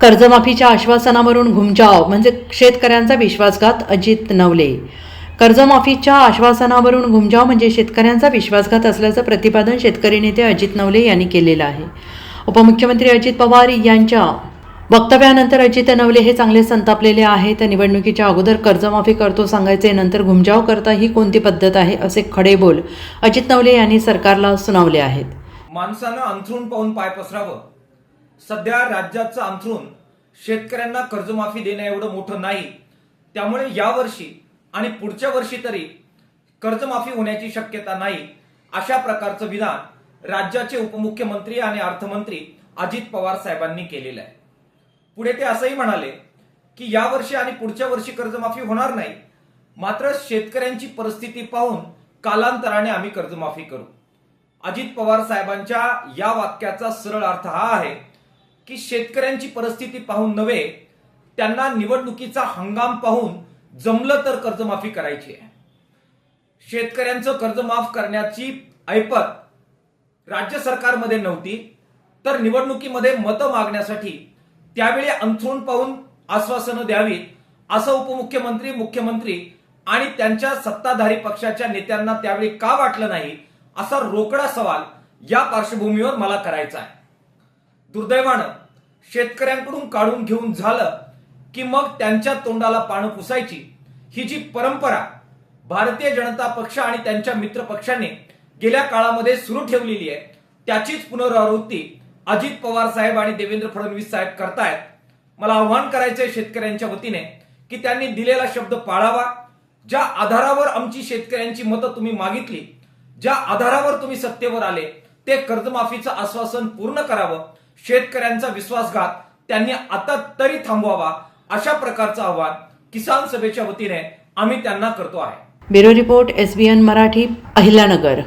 कर्जमाफीच्या आश्वासनावरून घुमजाव म्हणजे शेतकऱ्यांचा विश्वासघात अजित नवले. कर्जमाफीच्या आश्वासनावरून घुमजाव म्हणजे शेतकऱ्यांचा विश्वासघात असल्याचं प्रतिपादन शेतकरी नेते अजित नवले यांनी केलेलं आहे. उपमुख्यमंत्री अजित पवार यांच्या वक्तव्यानंतर अजित नवले हे चांगले संतापलेले आहेत. निवडणुकीच्या अगोदर कर्जमाफी करतो सांगायचे नंतर घुमजाव करता ही कोणती पद्धत आहे असे खडे बोल अजित नवले यांनी सरकारला सुनावले आहेत. माणसानं अंथरून पाहून पाय पसरावं. सध्या राज्याचं अंथरून शेतकऱ्यांना कर्जमाफी देण्या एवढं मोठं नाही. त्यामुळे यावर्षी आणि पुढच्या वर्षी तरी कर्जमाफी होण्याची शक्यता नाही. अशा प्रकारचं विधान राज्याचे उपमुख्यमंत्री आणि अर्थमंत्री अजित पवार साहेबांनी केलेलं आहे. पुढे ते असंही म्हणाले की यावर्षी आणि पुढच्या वर्षी कर्जमाफी होणार नाही. मात्र शेतकऱ्यांची परिस्थिती पाहून कालांतराने आम्ही कर्जमाफी करू. अजित पवार साहेबांच्या या वाक्याचा सरळ अर्थ हा आहे की शेतकऱ्यांची परिस्थिती पाहून नव्हे त्यांना निवडणुकीचा हंगाम पाहून जमलं तर कर्जमाफी करायची आहे. शेतकऱ्यांचं कर्ज माफ करण्याची ऐपत राज्य सरकारमध्ये नव्हती तर निवडणुकीमध्ये मतं मागण्यासाठी त्यावेळी अंथरूण पाहून आश्वासनं द्यावीत असं उपमुख्यमंत्री मुख्यमंत्री आणि त्यांच्या सत्ताधारी पक्षाच्या नेत्यांना त्यावेळी का वाटलं नाही असा रोकडा सवाल या पार्श्वभूमीवर मला करायचा आहे. दुर्दैवानं शेतकऱ्यांकडून काढून घेऊन झालं की मग त्यांच्या तोंडाला पानं पुसायची. ही जी परंपरा भारतीय जनता पक्ष आणि त्यांच्या मित्र पक्षांनी गेल्या काळामध्ये सुरू ठेवलेली आहे त्याचीच पुनरावृत्ती अजित पवार साहेब आणि देवेंद्र फडणवीस साहेब करतायत. मला आव्हान करायचंय शेतकऱ्यांच्या वतीने की त्यांनी दिलेला शब्द पाळावा. ज्या आधारावर आमची शेतकऱ्यांची मतं तुम्ही मागितली ज्या आधारावर तुम्ही सत्तेवर आले ते कर्जमाफीचं आश्वासन पूर्ण करावं. शेतकऱ्यांचा विश्वासघात त्यांनी आता तरी थांबवावा अशा प्रकारचं आव्हान किसान सभेच्या वतीने आम्ही त्यांना करतो आहे. Bureau report S B N Marathi Ahilyanagar.